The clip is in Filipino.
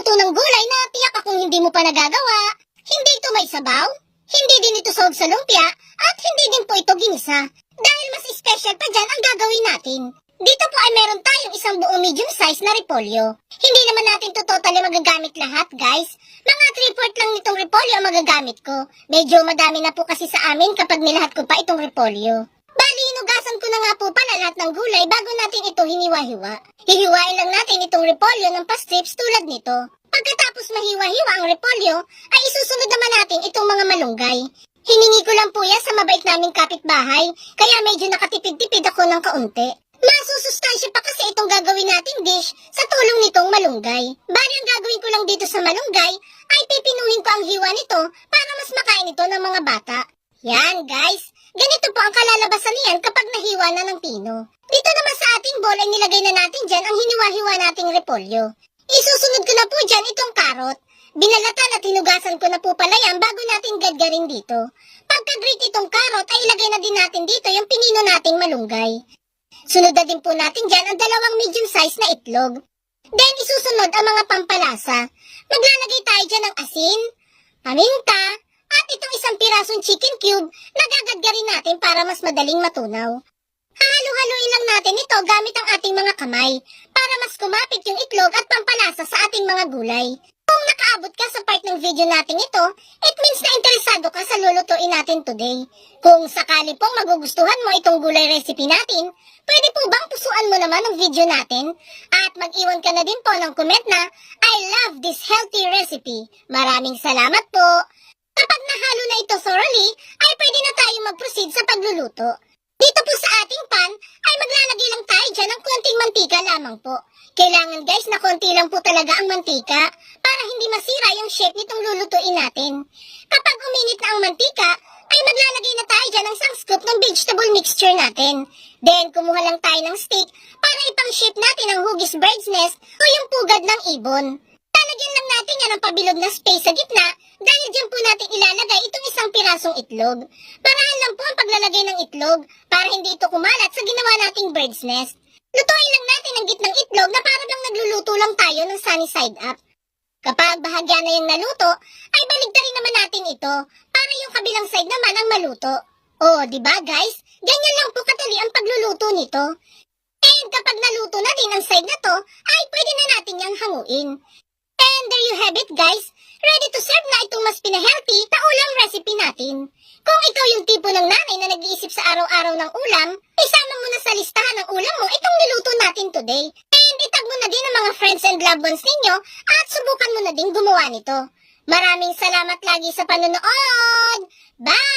magluto ng gulay na tiyak akong hindi mo pa nagagawa. Hindi ito may sabaw, hindi din ito sahog sa lumpia, at hindi din po ito ginisa. Dahil mas special pa dyan ang gagawin natin. Dito po ay meron tayong isang buong medium size na repolyo. Hindi naman natin to totally magagamit lahat, guys. Mga 3-4 lang nitong repolyo ang magagamit ko. Medyo madami na po kasi sa amin kapag nilahat ko pa itong repolyo. Bali, hinugasan ko na nga po pala lahat ng gulay bago natin ito hiniwa-hiwa. Hihiwain lang natin itong repolyo ng pastrips tulad nito. Pagkatapos mahiwa-hiwa ang repolyo, ay isusunod naman natin itong mga malunggay. Hiningi ko lang po yan sa mabait naming kapitbahay, kaya medyo nakatipid-tipid ako ng kaunti. Masusustansya pa kasi itong gagawin nating dish sa tulong nitong malunggay. Bali ang gagawin ko lang dito sa malunggay ay pipinuhin ko ang hiwa nito para mas makain ito ng mga bata. Yan guys, ganito po ang kalalabasan niyan kapag na ng pino. Dito naman sa ating bowl ay nilagay na natin dyan ang hiniwa-hiwa nating repolyo. Isusunod ko na po dyan itong karot. Binalatan at hinugasan ko na po pala yan bago natin gadgarin dito. Pagka-grate itong karot ay ilagay na din natin dito yung pinino nating malunggay. Sunod na din po natin dyan ang dalawang medium size na itlog. Then isusunod ang mga pampalasa. Maglalagay tayo dyan ng asin, paminta, at itong isang pirasong chicken cube na gagadgarin natin para mas madaling matunaw. Hahalo-haluin lang natin ito gamit ang ating mga kamay para mas kumapit yung itlog at pampalasa sa ating mga gulay. Kung nakaabot ka sa part ng video natin ito, it means na interesado ka sa lulutuin natin today. Kung sakali pong magugustuhan mo itong gulay recipe natin, pwede po bang pusuan mo naman ang video natin? At mag-iwan ka na din po ng comment na, I love this healthy recipe. Maraming salamat po. Kapag nahalo na ito thoroughly, ay pwede na tayong mag-proceed sa pagluluto. Ating pan, ay maglalagay lang tayo dyan ng konting mantika lamang po. Kailangan guys na konti lang po talaga ang mantika para hindi masira yung shape nitong lulutuin natin. Kapag uminit na ang mantika, ay maglalagay na tayo dyan ng isang scoop ng vegetable mixture natin. Then, kumuha lang tayo ng stick para ipang-shape natin ang hugis bird's nest o yung pugad ng ibon. Lalagyan lang natin yan ng pabilog na space sa gitna dahil dyan po natin ilalagay itong isang pirasong itlog. Paraan lang po ang paglalagay ng itlog para hindi ito kumalat sa ginawa nating bird's nest. Lutuin lang natin ang gitnang itlog na para bang nagluluto lang tayo ng sunny side up. Kapag bahagya na yung naluto, ay baligtarin naman natin ito para yung kabilang side naman ang maluto. Oh, di ba guys? Ganyan lang po katali ang pagluluto nito. And kapag naluto na din ang side na to, ay pwede na natin yang hanguin. And there you have it guys. Ready to serve na na ulam recipe natin. Kung ikaw yung tipo ng nanay na nag-iisip sa araw-araw ng ulam, isama mo na sa listahan ng ulam mo itong niluto natin today. And itag mo na din ang mga friends and loved ones ninyo at subukan mo na din gumawa nito. Maraming salamat lagi sa panonood! Bye!